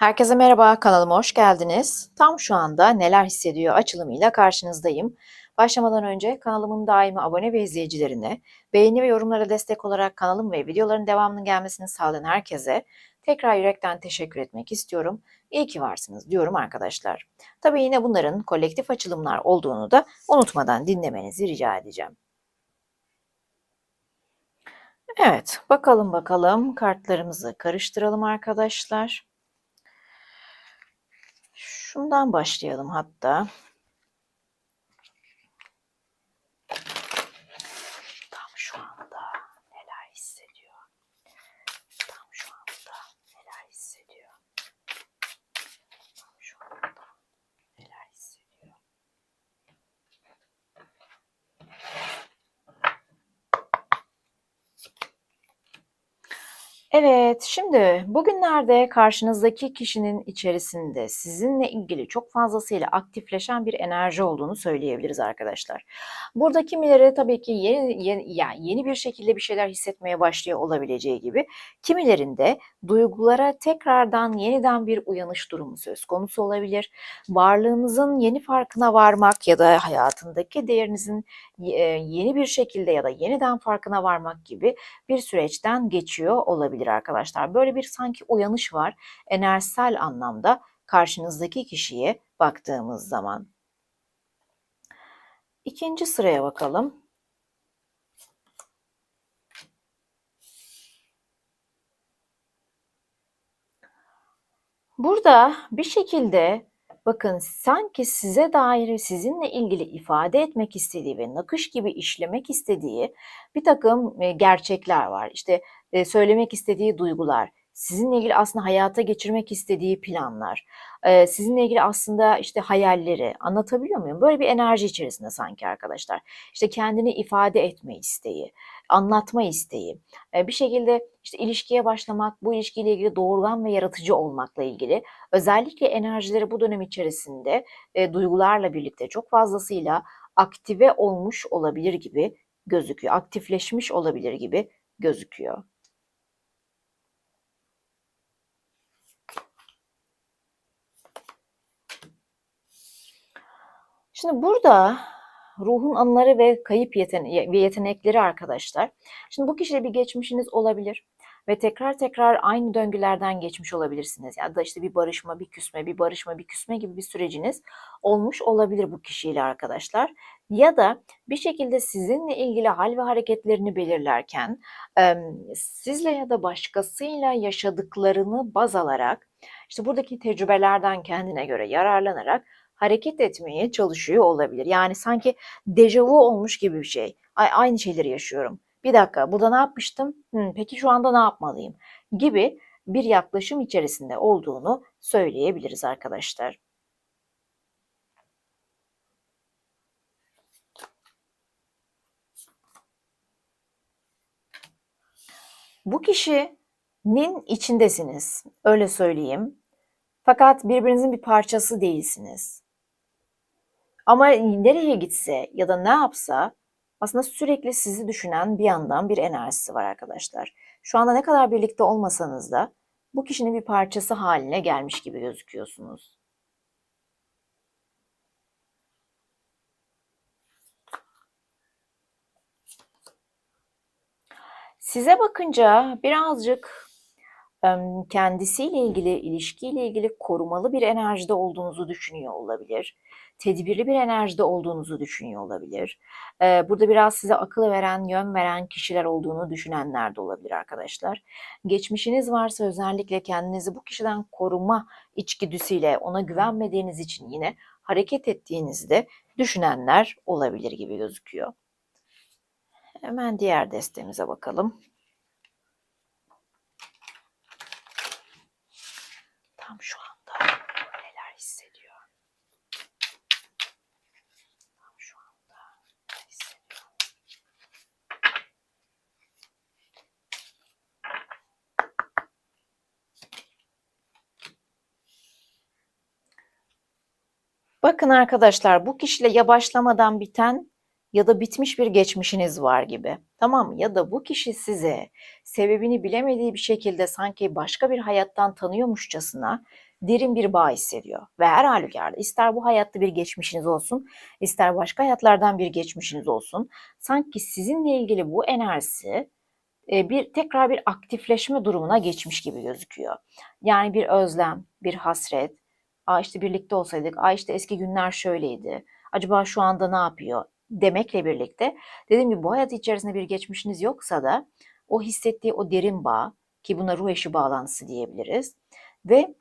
Herkese merhaba, kanalıma hoş geldiniz. Tam şu anda neler hissediyor açılımıyla karşınızdayım. Başlamadan önce kanalımın daimi abone ve izleyicilerine, beğeni ve yorumlara destek olarak kanalım ve videoların devamının gelmesini sağlayan herkese tekrar yürekten teşekkür etmek istiyorum. İyi ki varsınız diyorum arkadaşlar. Tabii yine bunların kolektif açılımlar olduğunu da unutmadan dinlemenizi rica edeceğim. Evet, bakalım bakalım kartlarımızı karıştıralım arkadaşlar. Şundan başlayalım hatta. Tam şu anda neler hissediyor? Tam şu anda neler hissediyor? Tam şu anda neler hissediyor? Evet, şimdi bugünlerde karşınızdaki kişinin içerisinde sizinle ilgili çok fazlasıyla aktifleşen bir enerji olduğunu söyleyebiliriz arkadaşlar. Burada kimileri tabii ki yeni, yeni, yani yeni bir şekilde bir şeyler hissetmeye başlıyor olabileceği gibi, kimilerinde duygulara tekrardan yeniden bir uyanış durumu söz konusu olabilir. Varlığınızın yeni farkına varmak ya da hayatındaki değerinizin yeni bir şekilde ya da yeniden farkına varmak gibi bir süreçten geçiyor olabilir arkadaşlar. Böyle bir sanki uyanış var enerjisel anlamda karşınızdaki kişiye baktığımız zaman. İkinci sıraya bakalım. Burada bir şekilde bakın sanki size dair sizinle ilgili ifade etmek istediği ve nakış gibi işlemek istediği bir takım gerçekler var. İşte söylemek istediği duygular, sizinle ilgili aslında hayata geçirmek istediği planlar, sizinle ilgili aslında işte hayalleri anlatabiliyor muyum? Böyle bir enerji içerisinde sanki arkadaşlar. İşte kendini ifade etme isteği, anlatma isteği, bir şekilde işte ilişkiye başlamak, bu ilişkiyle ilgili doğurgan ve yaratıcı olmakla ilgili özellikle enerjileri bu dönem içerisinde duygularla birlikte çok fazlasıyla aktive olmuş olabilir gibi gözüküyor. Aktifleşmiş olabilir gibi gözüküyor. Şimdi burada ruhun anıları ve kayıp yetene yetenekleri arkadaşlar. Şimdi bu kişiyle bir geçmişiniz olabilir ve tekrar tekrar aynı döngülerden geçmiş olabilirsiniz. Ya da işte bir barışma, bir küsme, bir barışma, bir küsme gibi bir süreciniz olmuş olabilir bu kişiyle arkadaşlar. Ya da bir şekilde sizinle ilgili hal ve hareketlerini belirlerken sizle ya da başkasıyla yaşadıklarını baz alarak işte buradaki tecrübelerden kendine göre yararlanarak hareket etmeye çalışıyor olabilir. Yani sanki dejavu olmuş gibi bir şey. Ay, aynı şeyleri yaşıyorum. Bir dakika burada ne yapmıştım? Hı, peki şu anda ne yapmalıyım? Gibi bir yaklaşım içerisinde olduğunu söyleyebiliriz arkadaşlar. Bu kişinin içindesiniz. Öyle söyleyeyim. Fakat birbirinizin bir parçası değilsiniz. Ama nereye gitse ya da ne yapsa aslında sürekli sizi düşünen bir yandan bir enerjisi var arkadaşlar. Şu anda ne kadar birlikte olmasanız da bu kişinin bir parçası haline gelmiş gibi gözüküyorsunuz. Size bakınca birazcık kendisiyle ilgili, ilişkiyle ilgili korumalı bir enerjide olduğunuzu düşünüyor olabilir. Tedbirli bir enerjide olduğunuzu düşünüyor olabilir. Burada biraz size akıl veren, yön veren kişiler olduğunu düşünenler de olabilir arkadaşlar. Geçmişiniz varsa özellikle kendinizi bu kişiden koruma içgüdüsüyle ona güvenmediğiniz için yine hareket ettiğinizde düşünenler olabilir gibi gözüküyor. Hemen diğer destemize bakalım. Tam şu anda neler hissediyor? Tam şu anda neler hissediyor? Bakın arkadaşlar bu kişiyle ya başlamadan biten ya da bitmiş bir geçmişiniz var gibi. Tamam? Ya da bu kişi size sebebini bilemediği bir şekilde sanki başka bir hayattan tanıyormuşçasına derin bir bağ hissediyor. Ve her halükarda ister bu hayatta bir geçmişiniz olsun, ister başka hayatlardan bir geçmişiniz olsun, sanki sizinle ilgili bu enerjisi e, bir tekrar bir aktifleşme durumuna geçmiş gibi gözüküyor. Yani bir özlem, bir hasret, Aa işte birlikte olsaydık, aa işte eski günler şöyleydi, acaba şu anda ne yapıyor demekle birlikte dediğim gibi bu hayat içerisinde bir geçmişiniz yoksa da o hissettiği o derin bağ ki buna ruh eşi bağlantısı diyebiliriz ve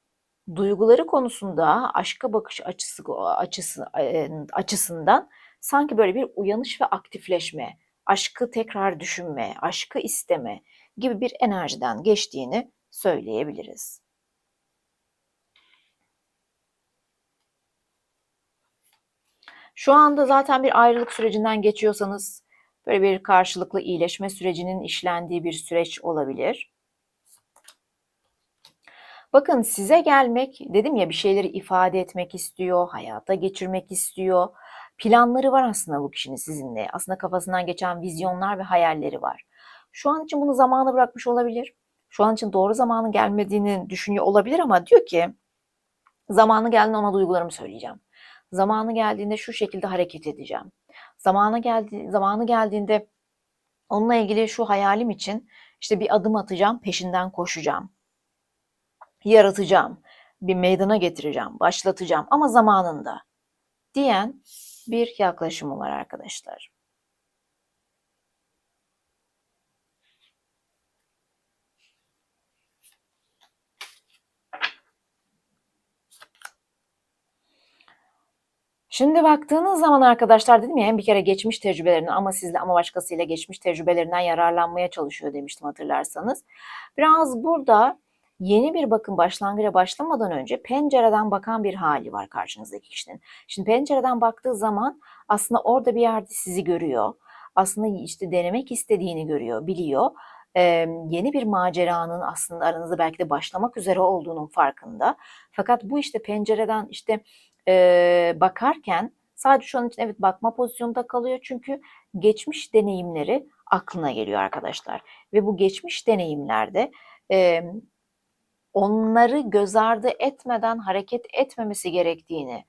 duyguları konusunda aşka bakış açısı açısı e, açısından sanki böyle bir uyanış ve aktifleşme, aşkı tekrar düşünme, aşkı isteme gibi bir enerjiden geçtiğini söyleyebiliriz. Şu anda zaten bir ayrılık sürecinden geçiyorsanız böyle bir karşılıklı iyileşme sürecinin işlendiği bir süreç olabilir. Bakın size gelmek dedim ya bir şeyleri ifade etmek istiyor, hayata geçirmek istiyor. Planları var aslında bu kişinin sizinle. Aslında kafasından geçen vizyonlar ve hayalleri var. Şu an için bunu zamana bırakmış olabilir. Şu an için doğru zamanın gelmediğini düşünüyor olabilir ama diyor ki zamanı geldiğinde ona duygularımı söyleyeceğim. Zamanı geldiğinde şu şekilde hareket edeceğim. Zamanı geldi zamanı geldiğinde onunla ilgili şu hayalim için işte bir adım atacağım, peşinden koşacağım. Yaratacağım, bir meydana getireceğim, başlatacağım ama zamanında diyen bir yaklaşımı var arkadaşlar. Şimdi baktığınız zaman arkadaşlar dedim ya hem bir kere geçmiş tecrübelerinden ama sizle ama başkasıyla geçmiş tecrübelerinden yararlanmaya çalışıyor demiştim hatırlarsanız. Biraz burada yeni bir bakım başlangıca başlamadan önce pencereden bakan bir hali var karşınızdaki kişinin. Şimdi pencereden baktığı zaman aslında orada bir yerde sizi görüyor. Aslında işte denemek istediğini görüyor, biliyor. Ee, yeni bir maceranın aslında aranızda belki de başlamak üzere olduğunun farkında. Fakat bu işte pencereden işte e, bakarken sadece şu an için evet bakma pozisyonunda kalıyor çünkü geçmiş deneyimleri aklına geliyor arkadaşlar. Ve bu geçmiş deneyimlerde e, onları göz ardı etmeden hareket etmemesi gerektiğini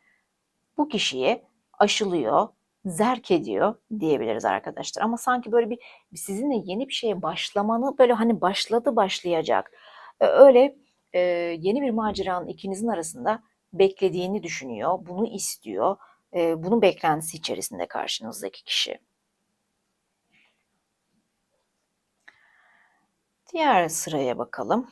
bu kişiye aşılıyor, zerk ediyor diyebiliriz arkadaşlar. Ama sanki böyle bir sizinle yeni bir şeye başlamanı böyle hani başladı başlayacak. Öyle e, yeni bir maceranın ikinizin arasında beklediğini düşünüyor, bunu istiyor. E, bunun beklentisi içerisinde karşınızdaki kişi. Diğer sıraya bakalım.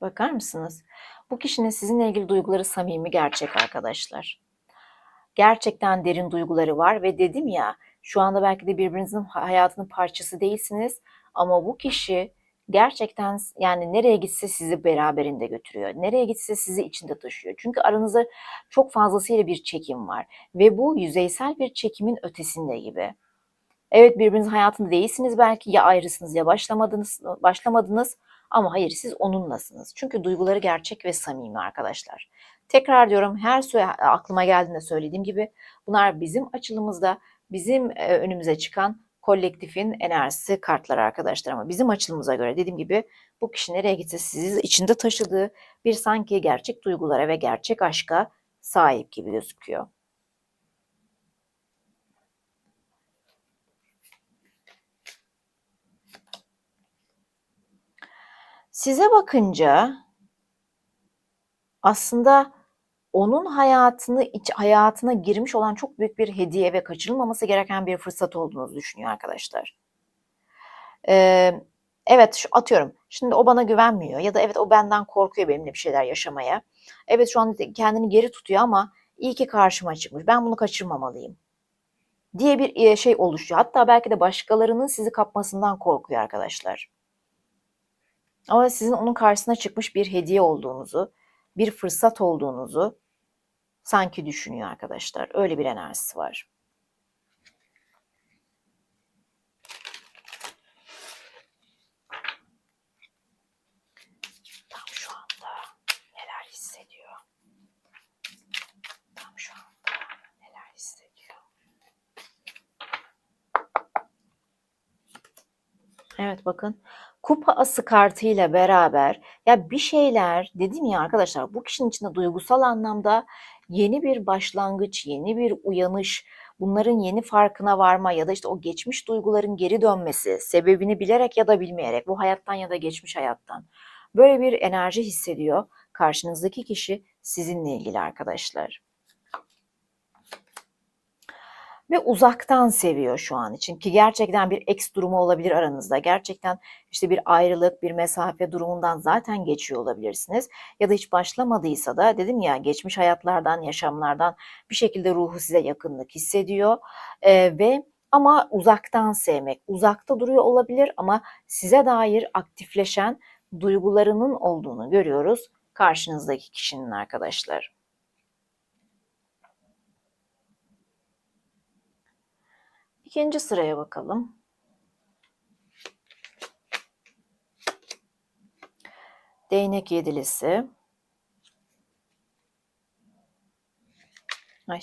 Bakar mısınız? Bu kişinin sizinle ilgili duyguları samimi gerçek arkadaşlar. Gerçekten derin duyguları var ve dedim ya şu anda belki de birbirinizin hayatının parçası değilsiniz ama bu kişi gerçekten yani nereye gitse sizi beraberinde götürüyor. Nereye gitse sizi içinde taşıyor. Çünkü aranızda çok fazlasıyla bir çekim var ve bu yüzeysel bir çekimin ötesinde gibi. Evet birbirinizin hayatında değilsiniz belki ya ayrısınız ya başlamadınız başlamadınız ama hayır siz onunlasınız. Çünkü duyguları gerçek ve samimi arkadaşlar. Tekrar diyorum her süre aklıma geldiğinde söylediğim gibi bunlar bizim açılımızda bizim önümüze çıkan kolektifin enerjisi kartları arkadaşlar ama bizim açılımıza göre dediğim gibi bu kişi nereye gitse sizi içinde taşıdığı bir sanki gerçek duygulara ve gerçek aşka sahip gibi gözüküyor. Size bakınca aslında onun hayatını iç hayatına girmiş olan çok büyük bir hediye ve kaçırılmaması gereken bir fırsat olduğunu düşünüyor arkadaşlar. Ee, evet şu atıyorum. Şimdi o bana güvenmiyor ya da evet o benden korkuyor benimle bir şeyler yaşamaya. Evet şu an kendini geri tutuyor ama iyi ki karşıma çıkmış. Ben bunu kaçırmamalıyım diye bir şey oluşuyor. Hatta belki de başkalarının sizi kapmasından korkuyor arkadaşlar. Ama sizin onun karşısına çıkmış bir hediye olduğunuzu, bir fırsat olduğunuzu sanki düşünüyor arkadaşlar. Öyle bir enerjisi var. Tam şu neler hissediyor? Tam şu neler hissediyor? Evet bakın kupa ası kartıyla beraber ya bir şeyler dedim ya arkadaşlar bu kişinin içinde duygusal anlamda yeni bir başlangıç, yeni bir uyanış, bunların yeni farkına varma ya da işte o geçmiş duyguların geri dönmesi, sebebini bilerek ya da bilmeyerek bu hayattan ya da geçmiş hayattan böyle bir enerji hissediyor karşınızdaki kişi sizinle ilgili arkadaşlar. Ve uzaktan seviyor şu an için ki gerçekten bir eks durumu olabilir aranızda. Gerçekten işte bir ayrılık, bir mesafe durumundan zaten geçiyor olabilirsiniz. Ya da hiç başlamadıysa da dedim ya geçmiş hayatlardan, yaşamlardan bir şekilde ruhu size yakınlık hissediyor ee, ve ama uzaktan sevmek, uzakta duruyor olabilir ama size dair aktifleşen duygularının olduğunu görüyoruz karşınızdaki kişinin arkadaşlar. İkinci sıraya bakalım. Değnek yedilisi. Ay.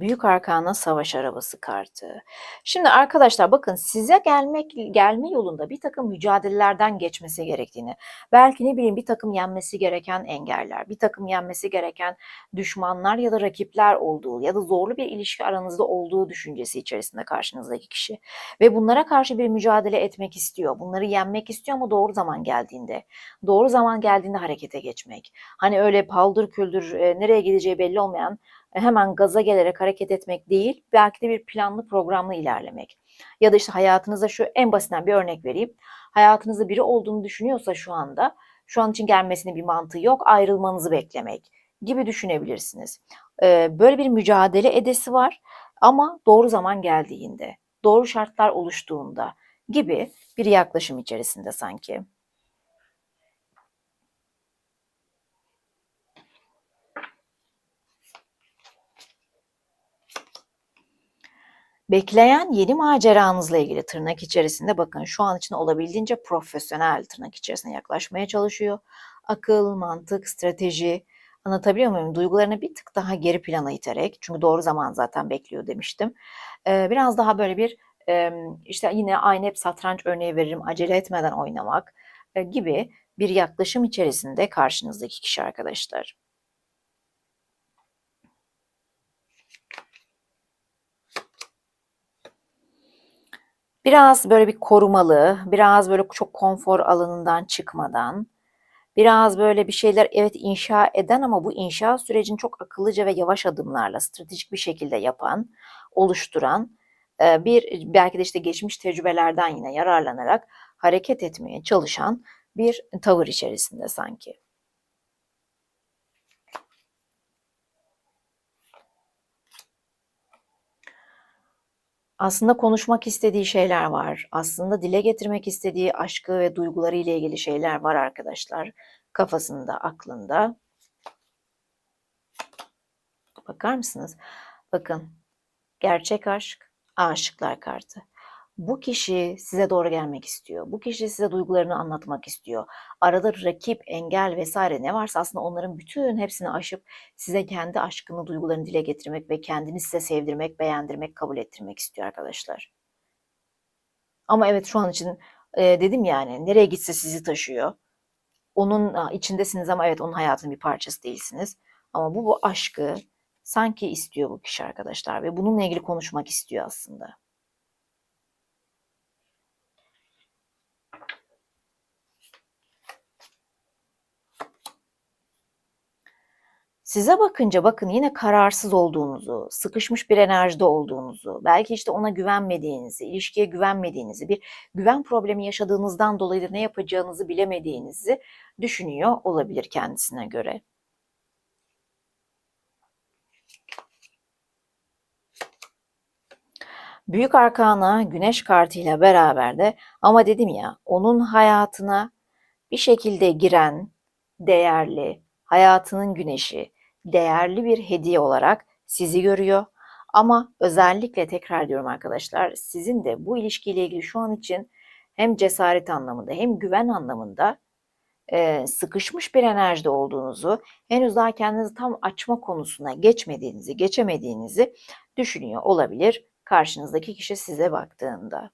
Büyük Arkana Savaş Arabası kartı. Şimdi arkadaşlar bakın size gelmek gelme yolunda bir takım mücadelelerden geçmesi gerektiğini, belki ne bileyim bir takım yenmesi gereken engeller, bir takım yenmesi gereken düşmanlar ya da rakipler olduğu ya da zorlu bir ilişki aranızda olduğu düşüncesi içerisinde karşınızdaki kişi. Ve bunlara karşı bir mücadele etmek istiyor. Bunları yenmek istiyor ama doğru zaman geldiğinde, doğru zaman geldiğinde harekete geçmek. Hani öyle paldır küldür e, nereye gideceği belli olmayan hemen gaza gelerek hareket etmek değil, belki de bir planlı programlı ilerlemek. Ya da işte hayatınızda şu en basitinden bir örnek vereyim. Hayatınızda biri olduğunu düşünüyorsa şu anda, şu an için gelmesinin bir mantığı yok, ayrılmanızı beklemek gibi düşünebilirsiniz. Böyle bir mücadele edesi var ama doğru zaman geldiğinde, doğru şartlar oluştuğunda gibi bir yaklaşım içerisinde sanki. Bekleyen yeni maceranızla ilgili tırnak içerisinde bakın şu an için olabildiğince profesyonel tırnak içerisine yaklaşmaya çalışıyor. Akıl, mantık, strateji anlatabiliyor muyum? Duygularını bir tık daha geri plana iterek çünkü doğru zaman zaten bekliyor demiştim. Ee, biraz daha böyle bir işte yine aynı hep satranç örneği veririm acele etmeden oynamak gibi bir yaklaşım içerisinde karşınızdaki kişi arkadaşlar. Biraz böyle bir korumalı, biraz böyle çok konfor alanından çıkmadan, biraz böyle bir şeyler evet inşa eden ama bu inşa sürecini çok akıllıca ve yavaş adımlarla stratejik bir şekilde yapan, oluşturan bir belki de işte geçmiş tecrübelerden yine yararlanarak hareket etmeye çalışan bir tavır içerisinde sanki. Aslında konuşmak istediği şeyler var. Aslında dile getirmek istediği aşkı ve duyguları ile ilgili şeyler var arkadaşlar. Kafasında, aklında. Bakar mısınız? Bakın. Gerçek aşk, aşıklar kartı. Bu kişi size doğru gelmek istiyor. Bu kişi size duygularını anlatmak istiyor. Arada rakip, engel vesaire ne varsa aslında onların bütün hepsini aşıp size kendi aşkını, duygularını dile getirmek ve kendini size sevdirmek, beğendirmek, kabul ettirmek istiyor arkadaşlar. Ama evet şu an için e, dedim yani nereye gitse sizi taşıyor. Onun içindesiniz ama evet onun hayatının bir parçası değilsiniz. Ama bu bu aşkı sanki istiyor bu kişi arkadaşlar ve bununla ilgili konuşmak istiyor aslında. Size bakınca bakın yine kararsız olduğunuzu, sıkışmış bir enerjide olduğunuzu, belki işte ona güvenmediğinizi, ilişkiye güvenmediğinizi, bir güven problemi yaşadığınızdan dolayı da ne yapacağınızı bilemediğinizi düşünüyor olabilir kendisine göre. Büyük arkana güneş kartıyla beraber de ama dedim ya onun hayatına bir şekilde giren değerli, hayatının güneşi, değerli bir hediye olarak sizi görüyor. Ama özellikle tekrar diyorum arkadaşlar sizin de bu ilişkiyle ilgili şu an için hem cesaret anlamında hem güven anlamında e, sıkışmış bir enerjide olduğunuzu, henüz daha kendinizi tam açma konusuna geçmediğinizi, geçemediğinizi düşünüyor olabilir karşınızdaki kişi size baktığında.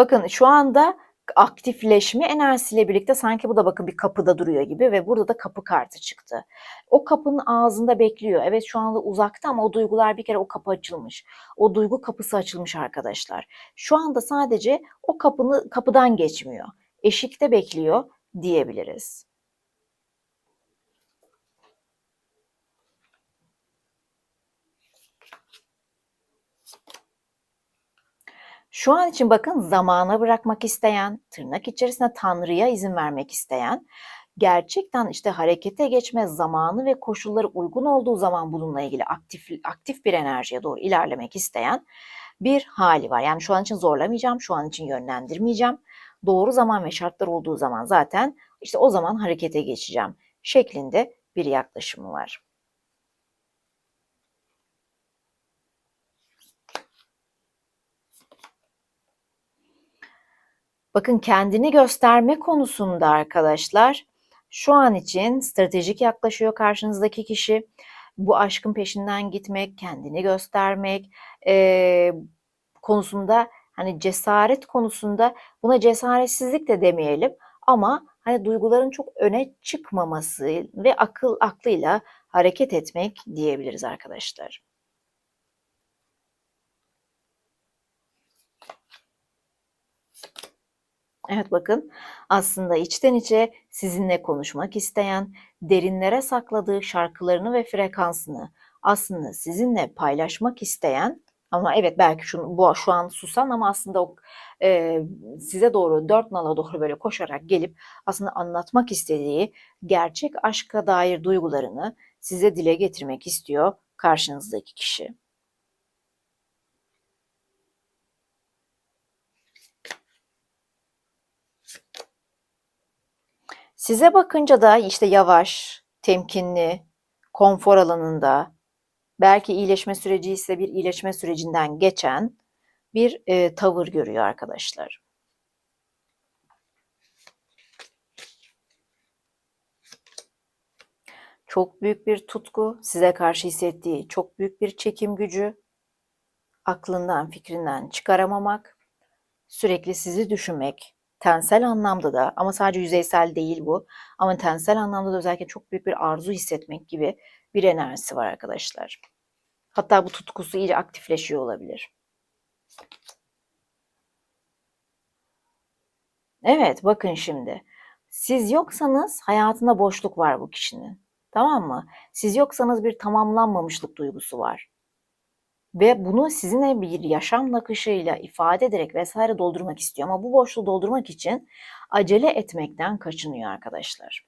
Bakın şu anda aktifleşme enerjisiyle birlikte sanki bu da bakın bir kapıda duruyor gibi ve burada da kapı kartı çıktı. O kapının ağzında bekliyor. Evet şu anda uzakta ama o duygular bir kere o kapı açılmış. O duygu kapısı açılmış arkadaşlar. Şu anda sadece o kapını kapıdan geçmiyor. Eşikte bekliyor diyebiliriz. Şu an için bakın zamana bırakmak isteyen, tırnak içerisinde Tanrı'ya izin vermek isteyen, gerçekten işte harekete geçme zamanı ve koşulları uygun olduğu zaman bununla ilgili aktif aktif bir enerjiye doğru ilerlemek isteyen bir hali var. Yani şu an için zorlamayacağım, şu an için yönlendirmeyeceğim. Doğru zaman ve şartlar olduğu zaman zaten işte o zaman harekete geçeceğim şeklinde bir yaklaşımı var. Bakın kendini gösterme konusunda arkadaşlar şu an için stratejik yaklaşıyor karşınızdaki kişi. Bu aşkın peşinden gitmek, kendini göstermek e, konusunda hani cesaret konusunda buna cesaretsizlik de demeyelim ama hani duyguların çok öne çıkmaması ve akıl aklıyla hareket etmek diyebiliriz arkadaşlar. Evet bakın aslında içten içe sizinle konuşmak isteyen, derinlere sakladığı şarkılarını ve frekansını aslında sizinle paylaşmak isteyen ama evet belki şu, bu şu an susan ama aslında o e, size doğru dört nala doğru böyle koşarak gelip aslında anlatmak istediği gerçek aşka dair duygularını size dile getirmek istiyor karşınızdaki kişi. Size bakınca da işte yavaş, temkinli, konfor alanında, belki iyileşme süreci ise bir iyileşme sürecinden geçen bir e, tavır görüyor arkadaşlar. Çok büyük bir tutku, size karşı hissettiği çok büyük bir çekim gücü, aklından, fikrinden çıkaramamak, sürekli sizi düşünmek, tensel anlamda da ama sadece yüzeysel değil bu ama tensel anlamda da özellikle çok büyük bir arzu hissetmek gibi bir enerjisi var arkadaşlar. Hatta bu tutkusu iyice aktifleşiyor olabilir. Evet bakın şimdi. Siz yoksanız hayatında boşluk var bu kişinin. Tamam mı? Siz yoksanız bir tamamlanmamışlık duygusu var. Ve bunu sizinle bir yaşam nakışıyla ifade ederek vesaire doldurmak istiyor. Ama bu boşluğu doldurmak için acele etmekten kaçınıyor arkadaşlar.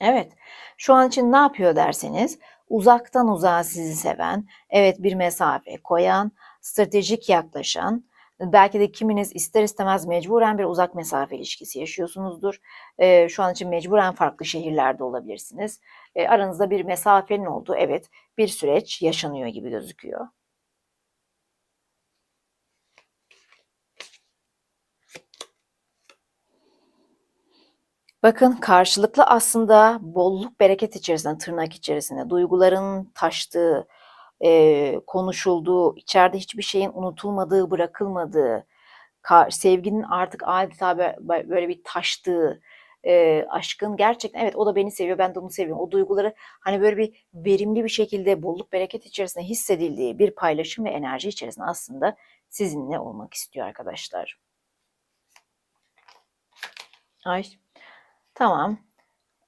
Evet, şu an için ne yapıyor derseniz, uzaktan uzağa sizi seven, evet bir mesafe koyan, stratejik yaklaşan, Belki de kiminiz ister istemez mecburen bir uzak mesafe ilişkisi yaşıyorsunuzdur. E, şu an için mecburen farklı şehirlerde olabilirsiniz. E, aranızda bir mesafenin olduğu evet bir süreç yaşanıyor gibi gözüküyor. Bakın karşılıklı aslında bolluk bereket içerisinde, tırnak içerisinde duyguların taştığı, e, konuşulduğu, içeride hiçbir şeyin unutulmadığı, bırakılmadığı, sevginin artık adeta böyle bir taştığı, e, aşkın gerçekten evet o da beni seviyor, ben de onu seviyorum. O duyguları hani böyle bir verimli bir şekilde bolluk bereket içerisinde hissedildiği bir paylaşım ve enerji içerisinde aslında sizinle olmak istiyor arkadaşlar. Ay tamam.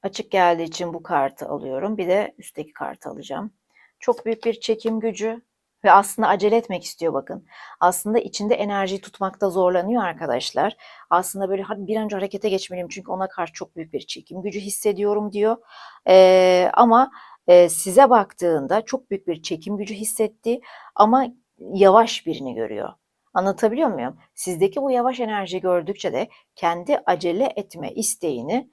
Açık geldiği için bu kartı alıyorum. Bir de üstteki kartı alacağım. Çok büyük bir çekim gücü ve aslında acele etmek istiyor bakın. Aslında içinde enerjiyi tutmakta zorlanıyor arkadaşlar. Aslında böyle hadi bir önce harekete geçmeliyim çünkü ona karşı çok büyük bir çekim gücü hissediyorum diyor. Ee, ama e, size baktığında çok büyük bir çekim gücü hissetti ama yavaş birini görüyor. Anlatabiliyor muyum? Sizdeki bu yavaş enerji gördükçe de kendi acele etme isteğini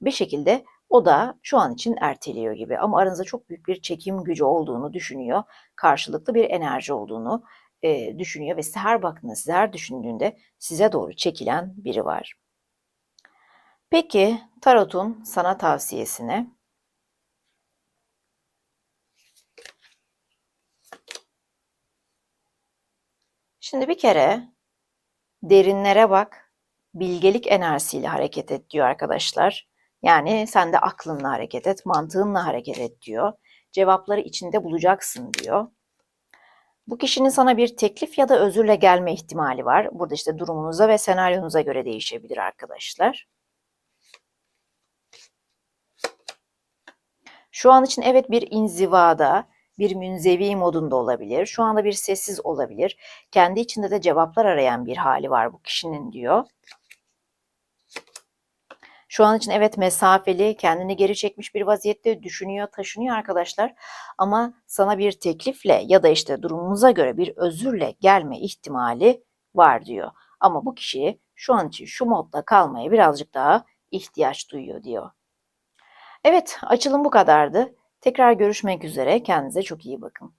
bir şekilde o da şu an için erteliyor gibi ama aranızda çok büyük bir çekim gücü olduğunu düşünüyor. Karşılıklı bir enerji olduğunu e, düşünüyor ve size her baktığında, size her düşündüğünde size doğru çekilen biri var. Peki Tarot'un sana tavsiyesine Şimdi bir kere derinlere bak, bilgelik enerjisiyle hareket et diyor arkadaşlar. Yani sen de aklınla hareket et, mantığınla hareket et diyor. Cevapları içinde bulacaksın diyor. Bu kişinin sana bir teklif ya da özürle gelme ihtimali var. Burada işte durumunuza ve senaryonuza göre değişebilir arkadaşlar. Şu an için evet bir inzivada, bir münzevi modunda olabilir. Şu anda bir sessiz olabilir. Kendi içinde de cevaplar arayan bir hali var bu kişinin diyor. Şu an için evet mesafeli, kendini geri çekmiş bir vaziyette düşünüyor, taşınıyor arkadaşlar. Ama sana bir teklifle ya da işte durumunuza göre bir özürle gelme ihtimali var diyor. Ama bu kişi şu an için şu modda kalmaya birazcık daha ihtiyaç duyuyor diyor. Evet, açılım bu kadardı. Tekrar görüşmek üzere. Kendinize çok iyi bakın.